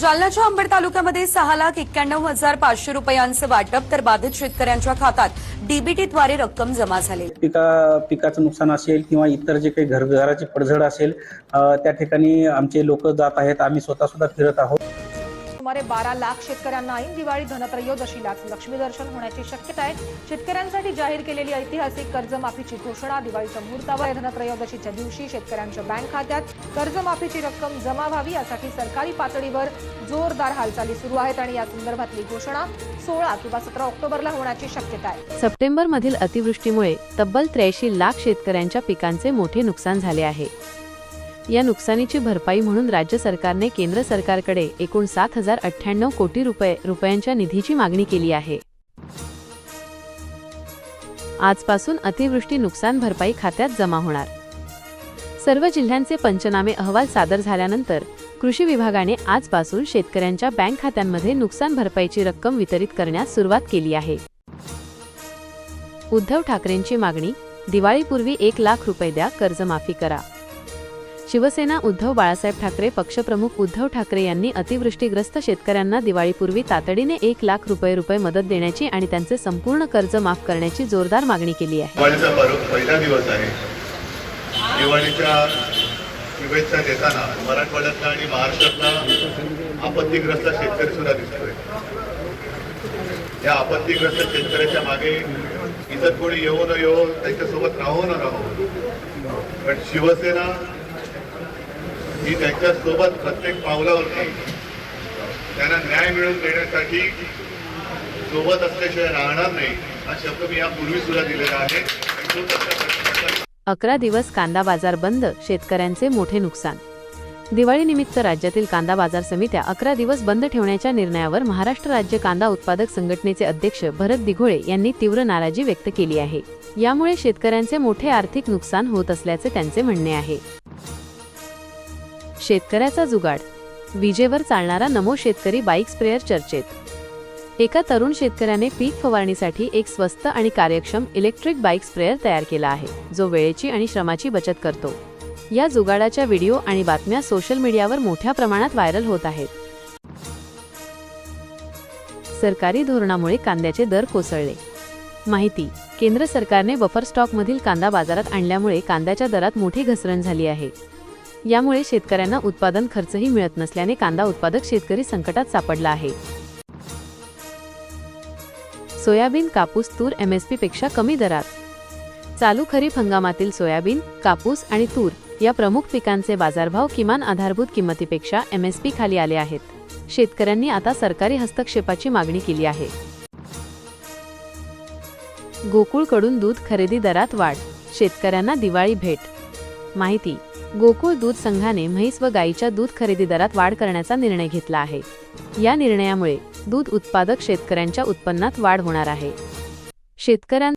जालन्याच्या अंबड तालुक्यामध्ये सहा लाख एक्क्याण्णव हजार पाचशे रुपयांचं वाटप तर बाधित शेतकऱ्यांच्या खात्यात डीबीटीद्वारे रक्कम जमा झाली. पिका पिकाचं नुकसान असेल किंवा इतर जे काही घरघराची पडझड असेल त्या ठिकाणी आमचे लोक जात आहेत. आम्ही स्वतः सुद्धा फिरत आहोत. सुमारे बारा लाख शेतकऱ्यांना ऐन दिवाळी धनत्रयोदशीला लक्ष्मी दर्शन होण्याची शक्यता आहे. शेतकऱ्यांसाठी जाहीर केलेली ऐतिहासिक कर्जमाफीची घोषणा दिवाळीच्या मुहूर्तावर धनत्रयोदशीच्या दिवशी शेतकऱ्यांच्या बँक खात्यात कर्जमाफीची रक्कम जमा व्हावी यासाठी सरकारी पातळीवर जोरदार हालचाली सुरू आहेत आणि या संदर्भातली घोषणा सोळा किंवा सतरा ऑक्टोबरला होण्याची शक्यता आहे. सप्टेंबरमधील अतिवृष्टीमुळे तब्बल त्र्याऐंशी लाख शेतकऱ्यांच्या पिकांचे मोठे नुकसान झाले आहे. या नुकसानीची भरपाई म्हणून राज्य सरकारने केंद्र सरकारकडे एकूण सात हजार अठ्ठ्याण्णव कोटी रुपये रुपयांच्या निधीची मागणी केली आहे. आजपासून अतिवृष्टी नुकसान भरपाई खात्यात जमा होणार. सर्व जिल्ह्यांचे पंचनामे अहवाल सादर झाल्यानंतर कृषी विभागाने आजपासून शेतकऱ्यांच्या बँक खात्यांमध्ये नुकसान भरपाईची रक्कम वितरित करण्यास सुरुवात केली आहे. उद्धव ठाकरेंची मागणी दिवाळीपूर्वी एक लाख रुपये द्या कर्जमाफी करा. शिवसेना उद्धव बाळासाहेब ठाकरे पक्षप्रमुख उद्धव ठाकरे यांनी अतिवृष्टीग्रस्त शेतकऱ्यांना दिवाळीपूर्वी तातडीने एक लाख रुपये रुपये मदत देण्याची आणि त्यांचे संपूर्ण कर्ज माफ करण्याची जोरदार मागणी केली आहे. दिवाळीचा पहिला दिवस आहे. दिवाळीच्या शुभेच्छा देताना मराठवाड्यातला आणि महाराष्ट्रातला आपत्तीग्रस्त शेतकरी सुद्धा दिसतोय. या आपत्तीग्रस्त शेतकऱ्याच्या मागे इतर कोणी येऊ न येऊ त्यांच्यासोबत राहू न राहू पण शिवसेना ही त्यांच्यासोबत प्रत्येक पावलावरती त्यांना न्याय मिळवून देण्यासाठी सोबत असल्याशिवाय राहणार नाही हा शब्द मी यापूर्वी सुद्धा दिलेला आहे. अकरा दिवस कांदा बाजार बंद शेतकऱ्यांचे मोठे नुकसान. दिवाळीनिमित्त राज्यातील कांदा बाजार समित्या अकरा दिवस बंद ठेवण्याच्या निर्णयावर महाराष्ट्र राज्य कांदा उत्पादक संघटनेचे अध्यक्ष भरत दिघोळे यांनी तीव्र नाराजी व्यक्त केली आहे. यामुळे शेतकऱ्यांचे मोठे आर्थिक नुकसान होत असल्याचे त्यांचे म्हणणे आहे. शेतकऱ्याचा जुगाड. विजेवर चालणारा नमो शेतकरी बाईक स्प्रेअर चर्चेत. एका तरुण शेतकऱ्याने पीक फवारणीसाठी एक स्वस्त आणि कार्यक्षम इलेक्ट्रिक बाईक स्प्रेअर तयार केला आहे जो वेळेची आणि श्रमाची बचत करतो. या जुगाडाच्या व्हिडिओ आणि बातम्या सोशल मीडियावर मोठ्या प्रमाणात व्हायरल होत आहेत. सरकारी धोरणामुळे कांद्याचे दर कोसळले. माहिती केंद्र सरकारने बफर स्टॉकमधील कांदा बाजारात आणल्यामुळे कांद्याच्या दरात मोठी घसरण झाली आहे. यामुळे शेतकऱ्यांना उत्पादन खर्चही मिळत नसल्याने कांदा उत्पादक शेतकरी संकटात सापडला आहे. सोयाबीन कापूस तूर एमएसपी पेक्षा कमी दरात. चालू खरीप हंगामातील सोयाबीन कापूस आणि तूर या प्रमुख पिकांचे बाजारभाव किमान आधारभूत किंमतीपेक्षा एमएसपी खाली आले आहेत. शेतकऱ्यांनी आता सरकारी हस्तक्षेपाची मागणी केली आहे. गोकुळकडून दूध खरेदी दरात वाढ. शेतकऱ्यांना दिवाळी भेट. माहिती गोकुळ दूध संघाने म्हैस व गाईच्या दूध खरेदी दरात वाढ करण्याचा निर्णय घेतला आहे. या निर्णयामुळे दूध उत्पादक शेतकऱ्यांच्या उत्पन्नात वाढ होणार आहे. शेतकऱ्यां